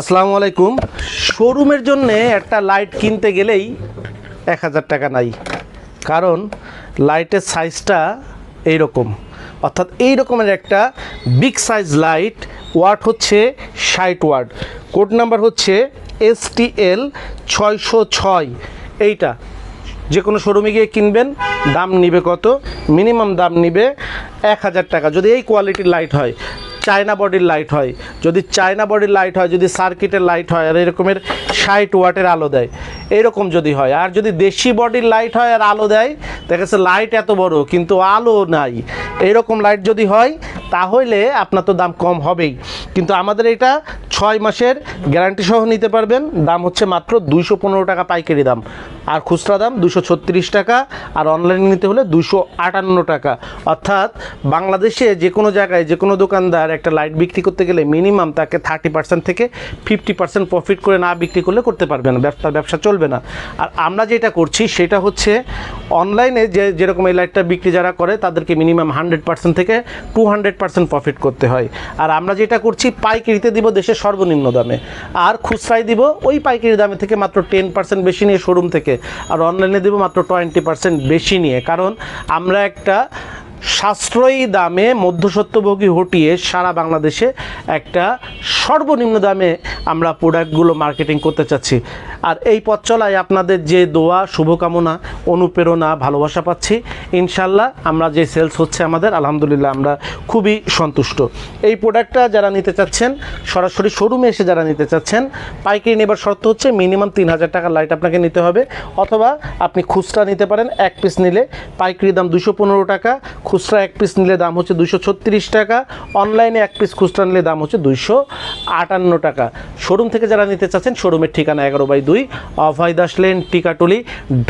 আসসালামু আলাইকুম। শোরুমের জন্য একটা লাইট কিনতে গেলেই এক হাজার টাকা নাই। কারণ লাইটের সাইজটা এইরকম। অর্থাৎ এই রকমের একটা বিগ সাইজ লাইট ওয়াট হচ্ছে ষাট ওয়াট কোড নাম্বার হচ্ছে এস টি এল ছয়শো ছয়। এইটা যে কোনো শোরুমে গিয়ে কিনবেন, দাম নিবে কত? মিনিমাম দাম নিবে এক হাজার টাকা। যদি এই কোয়ালিটির লাইট হয় চায়না বডির লাইট হয়। যদি চায়না বডির লাইট হয়, যদি সার্কিটের লাইট হয়, আর এরকমের ষাট ওয়াটের আলো দেয়, এরকম যদি হয়। আর যদি দেশি বডির লাইট হয় আর আলো দেয়, দেখা যাচ্ছে লাইট এত বড়, কিন্তু আলো নাই। এরকম লাইট যদি হয়, তাহলে আপনার তো দাম কম হবেই। কিন্তু আমাদের এটা ছয় মাসের গ্যারান্টি সহ নিতে পারবেন। দাম হচ্ছে মাত্র দুইশো পনেরো টাকা পাইকারি দাম। আর খুচরা দাম দুশো ছত্রিশ টাকা, আর অনলাইনে নিতে হলে দুশো আটান্ন টাকা। অর্থাৎ বাংলাদেশে যে কোনো জায়গায় যে কোনো দোকানদার একটা লাইট বিক্রি করতে গেলে মিনিমাম তাকে থার্টি পার্সেন্ট থেকে ফিফটি পার্সেন্ট প্রফিট করে না বিক্রি করলে করতে পারবে না। ব্যবসা ব্যবসা চলবে না। আর আমরা যেটা করছি সেটা হচ্ছে অনলাইনে যে যেরকম এই লাইটটা বিক্রি যারা করে তাদেরকে মিনিমাম হান্ড্রেড পার্সেন্ট থেকে টু হান্ড্রেড পার্সেন্ট প্রফিট করতে হয়। আর আমরা যেটা করছি, পাইকারিতে দিব দেশের সর্বনিম্ন দামে। আর খুচরায় দিব ওই পাইকারি দামে থেকে মাত্র টেন পার্সেন্ট বেশি নিয়ে শোরুম থেকে। আর অনলাইনে দিব মাত্র টোয়েন্টি পার্সেন্ট বেশি নিয়ে। কারণ আমরা একটা সাশ্রয়ী দামে মধ্যসত্ত্বভোগী হটিয়ে সারা বাংলাদেশে একটা সর্বনিম্ন দামে আমরা প্রোডাক্টগুলো মার্কেটিং করতে চাচ্ছি। আর এই পথ চলায় আপনাদের যে দোয়া, শুভকামনা, অনুপ্রেরণা, ভালোবাসা পাচ্ছি। ইনশাল্লাহ আমরা যে সেলস হচ্ছে আমাদের, আলহামদুলিল্লাহ আমরা খুবই সন্তুষ্ট। এই প্রোডাক্টটা যারা নিতে চাচ্ছেন, সরাসরি শোরুমে এসে যারা নিতে চাচ্ছেন, পাইকারি নেবার শর্ত হচ্ছে মিনিমাম তিন হাজার টাকার লাইট আপনাকে নিতে হবে, অথবা আপনি খুচরা নিতে পারেন, এক পিস নিলে পাইকারি দাম দুশো পনেরো টাকা, খুচরা এক পিস নিলে দাম হচ্ছে দুশো ছত্রিশ টাকা অনলাইনে এক পিস খুচরা নিলে দাম হচ্ছে দুইশো আটান্ন টাকা। শোরুম থেকে যারা নিতে চাচ্ছেন শোরুমের ঠিকানা এগারো বাই দুই, অভয় দাস লেন টিকাটুলি,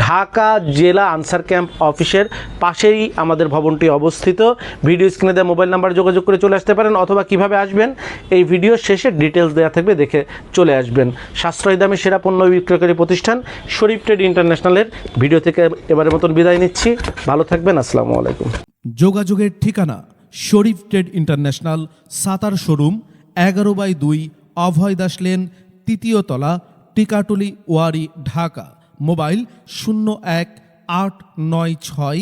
ঢাকা জেলা আনসার ক্যাম্প অফিসের পাশেই আমাদের ভবনটি অবস্থিত। ভিডিও স্ক্রিনে দেওয়া মোবাইল নাম্বার যোগাযোগ করে চলে আসতে পারেন অথবা কীভাবে আসবেন, এই ভিডিও শেষে ডিটেলস দেওয়া থাকবে দেখে চলে আসবেন। সাশ্রয়ী দামে সেরা পণ্য বিক্রয়কারী প্রতিষ্ঠান শরীফ ট্রেড ইন্টারন্যাশনালের ভিডিও থেকে এবারের মতন বিদায় নিচ্ছি। ভালো থাকবেন, আসসালামু আলাইকুম। যোগাযোগের ঠিকানা শরীফ ট্রেড ইন্টারন্যাশনাল, সাতার শোরুম, এগারো বাই দুই, অভয় দাস লেন, তৃতীয় তলা, টিকাটুলি ওয়ারি, ঢাকা। মোবাইল শূন্য এক আট নয় ছয়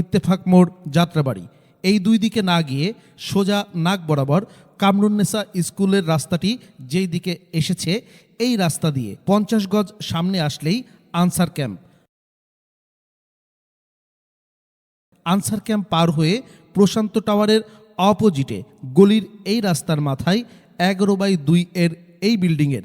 ইত্তেফাক মোড় যাত্রাবাড়ি। এই দুই দিকে না গিয়ে সোজা নাক বরাবর কামরুন্নেসা স্কুলের রাস্তাটি যেই দিকে এসেছে, এই রাস্তা দিয়ে পঞ্চাশ গজ সামনে আসলেই আনসার ক্যাম্প। আনসার ক্যাম্প পার হয়ে প্রশান্ত টাওয়ারের অপোজিটে গলির এই রাস্তার মাথায় এগারো বাই দুই এর এই বিল্ডিংয়ের